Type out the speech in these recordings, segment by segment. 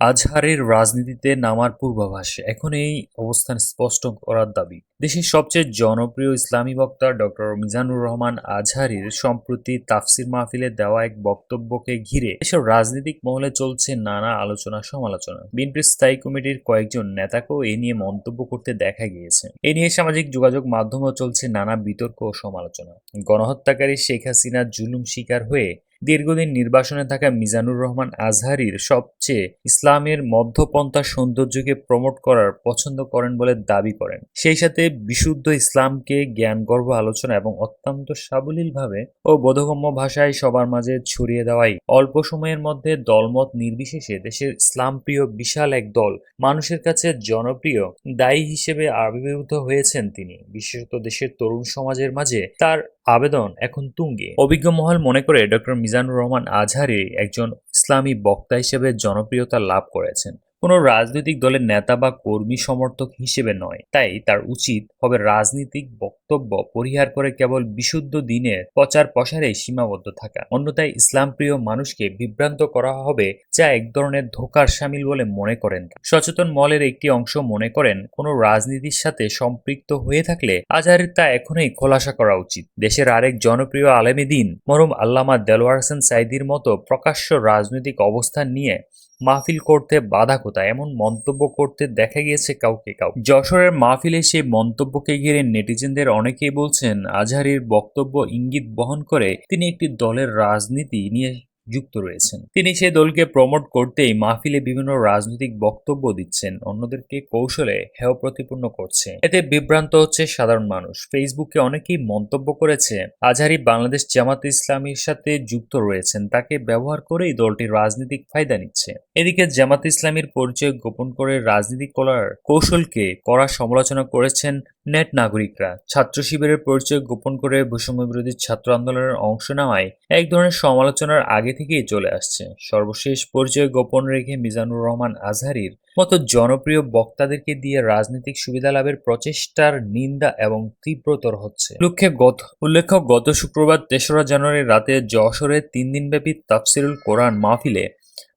আজহারের রাজনীতিতে নামার পূর্বাভাস। এখন এই অবস্থান স্পষ্ট করার দাবি। দেশের সবচেয়ে জনপ্রিয় ইসলামী বক্তা ডক্টর মিজানুর রহমান আজহারির সম্প্রতি তাফসির মাহফিলে দেওয়া এক বক্তব্যকে ঘিরে এসব রাজনৈতিক মহলে চলছে নানা আলোচনা সমালোচনা। বিএনপির স্থায়ী কমিটির কয়েকজন নেতাকেও এ নিয়ে মন্তব্য করতে দেখা গিয়েছে। এ নিয়ে সামাজিক যোগাযোগ মাধ্যমেও চলছে নানা বিতর্ক ও সমালোচনা। গণহত্যাকারী শেখ হাসিনা জুলুম শিকার হয়ে দীর্ঘদিন নির্বাসনে থাকা মিজানুর রহমান আজহারির সবচেয়ে ইসলামের মধ্যপন্থা সৌন্দর্যকে প্রমোট করার পছন্দ করেন বলে দাবি করেন। সেই সাথে বিশুদ্ধ ইসলামকে জ্ঞানগর্ভ আলোচনা এবং অত্যন্ত সাবলীলভাবে ও বোধগম্য ভাষায় সবার মাঝে ছড়িয়ে দেওয়াই অল্প সময়ের মধ্যে দলমত নির্বিশেষে দেশের ইসলামপ্রিয় বিশাল এক দল মানুষের কাছে জনপ্রিয় দায়ী হিসেবে আবির্ভূত হয়েছেন তিনি। বিশেষত দেশের তরুণ সমাজের মাঝে তার আবেদন এখন তুঙ্গে। অভিজ্ঞ মহল মনে করে ডক্টর মিজানুর রহমান আজহারি একজন ইসলামী বক্তা হিসেবে জনপ্রিয়তা লাভ করেছেন। কোনো রাজনৈতিক দলের নেতা বা কর্মী সমর্থক হিসেবে নয়। তাই তার উচিত হবে রাজনৈতিক বক্তব্য পরিহার করে কেবল বিশুদ্ধ দিনের প্রচার প্রসারে সীমাবদ্ধ থাকা। অন্যথায় ইসলামপ্রিয় মানুষকে বিভ্রান্ত করা হবে যা এক ধরনের ধোকার সামিল বলে মনে করেন সচেতন মলের একটি অংশ মনে করেন, কোনো রাজনীতির সাথে সম্পৃক্ত হয়ে থাকলে আজহারের তা এখনই খোলাসা করা উচিত। দেশের আরেক জনপ্রিয় আলেমে দিন মরম আল্লামা দেলোয়ার হোসেন সাইদির মতো প্রকাশ্য রাজনৈতিক অবস্থান নিয়ে মাহফিল করতে বাধা কোথায়? এমন মন্তব্য করতে দেখা গিয়েছে কাউকে কাউ যশোরের মাহফিলে সেই মন্তব্যকে ঘিরে নেটিজেনদের অনেকেই বলছেন, আজহারির বক্তব্য ইঙ্গিত বহন করে তিনি একটি দলের রাজনীতি নিয়ে যুক্ত রয়েছেন। তিনি সেই দলকে প্রমোট করতেই মাহফিলে বিভিন্ন রাজনৈতিক বক্তব্য দিচ্ছেন, অন্যদেরকে কৌশলে হেয় প্রতিপন্ন করছে। এতে বিভ্রান্ত হচ্ছে সাধারণ মানুষ। ফেসবুকে অনেকেই মন্তব্য করেছে, আজহারি বাংলাদেশ জামাত ইসলামীর সাথে যুক্ত রয়েছেন, তাকে ব্যবহার করেই দলটি রাজনৈতিক ফায়দা নিচ্ছে। এদিকে জামাত ইসলামীর পরিচয় গোপন করে রাজনীতি করার কৌশলকে কড়া সমালোচনা করেছেন নেট নাগরিকরা। ছাত্র শিবিরের পরিচয় গোপন করে বৈষম্য বিরোধী ছাত্র আন্দোলনের অংশ নেওয়ায় এক ধরনের সমালোচনার আগে থেকেই চলে আসছে। সর্বশেষ পরিচয় গোপন রেখে মিজানুর রহমান আজহারির মতো জনপ্রিয় বক্তাদেরকে দিয়ে রাজনৈতিক সুবিধা লাভের প্রচেষ্টার নিন্দা এবং তীব্রতর হচ্ছে। লক্ষ্যে গত উল্লেখ্য, গত শুক্রবার তেসরা জানুয়ারি রাতে যশোরে তিন দিনব্যাপী তাফসিরুল কোরআন মাহফিলে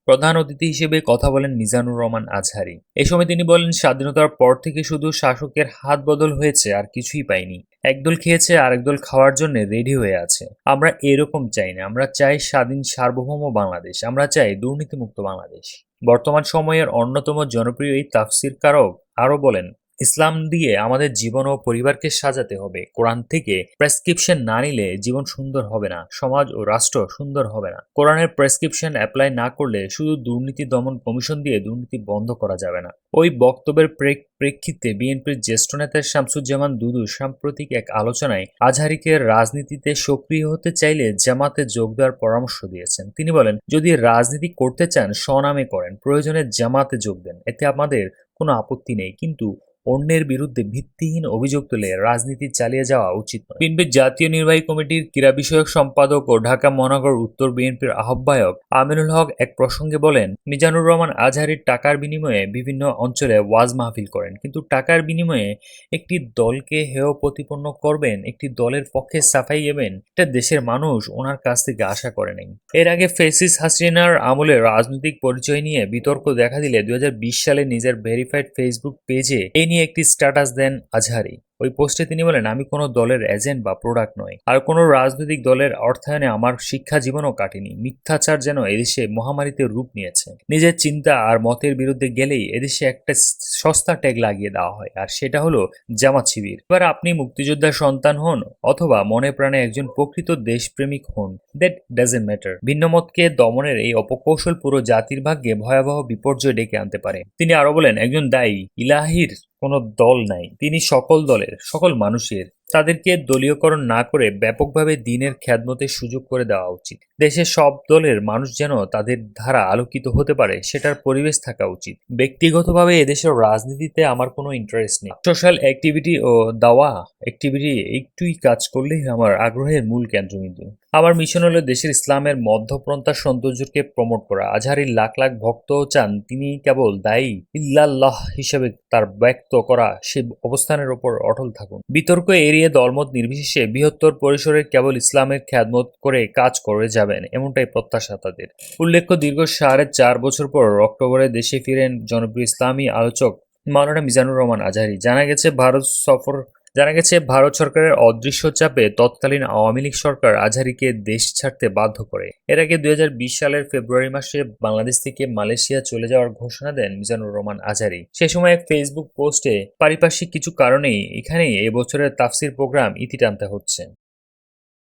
প্রধান অতিথি হিসেবে কথা বলেন মিজানুর রহমান আজহারি। এ সময় তিনি বলেন, স্বাধীনতার পর থেকে শুধু শাসকের হাত বদল হয়েছে, আর কিছুই পাইনি। একদল খেয়েছে আর একদল খাওয়ার জন্য রেডি হয়ে আছে। আমরা এরকম চাই না। আমরা চাই স্বাধীন, সার্বভৌম বাংলাদেশ। আমরা চাই দুর্নীতিমুক্ত বাংলাদেশ। বর্তমান সময়ের অন্যতম জনপ্রিয় এই তাফসির কারক আরও বলেন ইসলাম দিয়ে আমাদের জীবন ও পরিবারকে সাজাতে হবে। কোরআন থেকে প্রেসক্রিপশন না নিলে জীবন সুন্দর হবে না, সমাজ ও রাষ্ট্র সুন্দর হবে না। কোরআনের প্রেসক্রিপশন অ্যাপ্লাই না করলে শুধু দুর্নীতি দমন কমিশন দিয়ে দুর্নীতি বন্ধ করা যাবে না। ওই বক্তব্যের প্রেক- প্রেক্ষিতে বিএনপির জ্যেষ্ঠ নেতা শামসুজ্জামান দুদু সাম্প্রতিক এক আলোচনায় আজহারিকে রাজনীতিতে সক্রিয় হতে চাইলে জামাতে যোগ দেওয়ার পরামর্শ দিয়েছেন। তিনি বলেন, যদি রাজনীতি করতে চান, স্বনামে করেন। প্রয়োজনে জামাতে যোগ দেন। এতে আমাদের কোনো আপত্তি নেই। কিন্তু অন্যের বিরুদ্ধে ভিত্তিহীন অভিযোগ তুলে রাজনীতি চালিয়ে যাওয়া উচিত নয়। বিএনপির জাতীয় নির্বাহী কমিটির ক্রীড়া বিষয়ক সম্পাদক ও ঢাকা মহানগর উত্তর বিএনপির আহ্বায়ক আমিনুল হক এক প্রসঙ্গে বলেন, মিজানুর রহমান আজহারির টাকার বিনিময়ে বিভিন্ন অঞ্চলে ওয়াজ মাহফিল করেন, কিন্তু টাকার বিনিময়ে একটি দলকে হেয় প্রতিপন্ন করবেন, একটি দলের পক্ষে সাফাই গেবেন এটা দেশের মানুষ ওনার কাছ থেকে আশা করে নেই। এর আগে ফেসিস হাসিনার আমলে রাজনৈতিক পরিচয় নিয়ে বিতর্ক দেখা দিলে দুই হাজার বিশ সালে নিজের ভেরিফাইড ফেসবুক পেজে এই নিয়ে একটি স্ট্যাটাস দেন আজহারি। ওই পোস্টে তিনি বলেন, আমি কোনো দলের এজেন্ট বা প্রোডাক্ট নই, আর কোনো রাজনৈতিক দলের অর্থায়নে আমার শিক্ষা জীবনও কাটেনি। মিথ্যাচার যেন এদেশে মহামারীতে রূপ নিয়েছে। নিজের চিন্তা আর মতের বিরুদ্ধে গেলেই এদেশে একটা সস্তা ট্যাগ লাগিয়ে দেওয়া হয়, আর সেটা হলো জামাত শিবির। এবার আপনি মুক্তিযোদ্ধার সন্তান হন অথবা মনে প্রাণে একজন প্রকৃত দেশপ্রেমিক হন, দ্যাট ডাজেন্ট ম্যাটার। ভিন্নমতকে দমনের এই অপকৌশল পুরো জাতির ভাগ্যে ভয়াবহ বিপর্যয় ডেকে আনতে পারে। তিনি আরও বলেন, একজন দায়ী, ইলাহির কোনো দল নাই। তিনি সকল দলের সকল মানুষের তাদেরকে দলীয়করণ না করে ব্যাপকভাবে দিনের খ্যাদমতে সুযোগ করে দেওয়া উচিত। দেশের সব দলের মানুষ যেন তাদের ধারা আলোকিত হতে পারে, সেটার পরিবেশ থাকা উচিত। ব্যক্তিগতভাবে এদেশের রাজনীতিতে আমার কোনো ইন্টারেস্ট নেই। সোশ্যাল অ্যাক্টিভিটি ও দাওয়া অ্যাক্টিভিটি একটুই কাজ করলেই আমার আগ্রহের মূল কেন্দ্রবিন্দু আমার মিশন হলো দেশের ইসলামের মধ্যপ্রন্থা সৌন্দর্যকে প্রমোট করা। আজহারির লাখ লাখ ভক্ত চান তিনি কেবল দায়ী ইল্লাল্লাহ হিসেবে তার ব্যক্ত করা, সে অবস্থানের ওপর অটল থাকুন। বিতর্ক এড়িয়ে দলমত নির্বিশেষে বৃহত্তর পরিসরে কেবল ইসলামের খ্যাদমত করে কাজ করে যাবেন, এমনটাই প্রত্যাশা তাদের। উল্লেখ্য, দীর্ঘ সাড়ে চার বছর পর অক্টোবরে দেশে ফিরেন জনপ্রিয় ইসলামী আলোচক মাওলানা মিজানুর রহমান আজহারি। জানা গেছে, ভারত সফর জানা গেছে, ভারত সরকারের অদৃশ্য চাপে তৎকালীন আওয়ামী লীগ সরকার আজহারিকে দেশ ছাড়তে বাধ্য করে। এর আগে দুই হাজার বিশ সালের ফেব্রুয়ারি মাসে বাংলাদেশ থেকে মালয়েশিয়া চলে যাওয়ার ঘোষণা দেন মিজানুর রহমান আজহারি। সে সময় এক ফেসবুক পোস্টে পারিপার্শ্বিক কিছু কারণেই এখানেই এবছরের তাফসির প্রোগ্রাম ইতি টানতে হচ্ছে।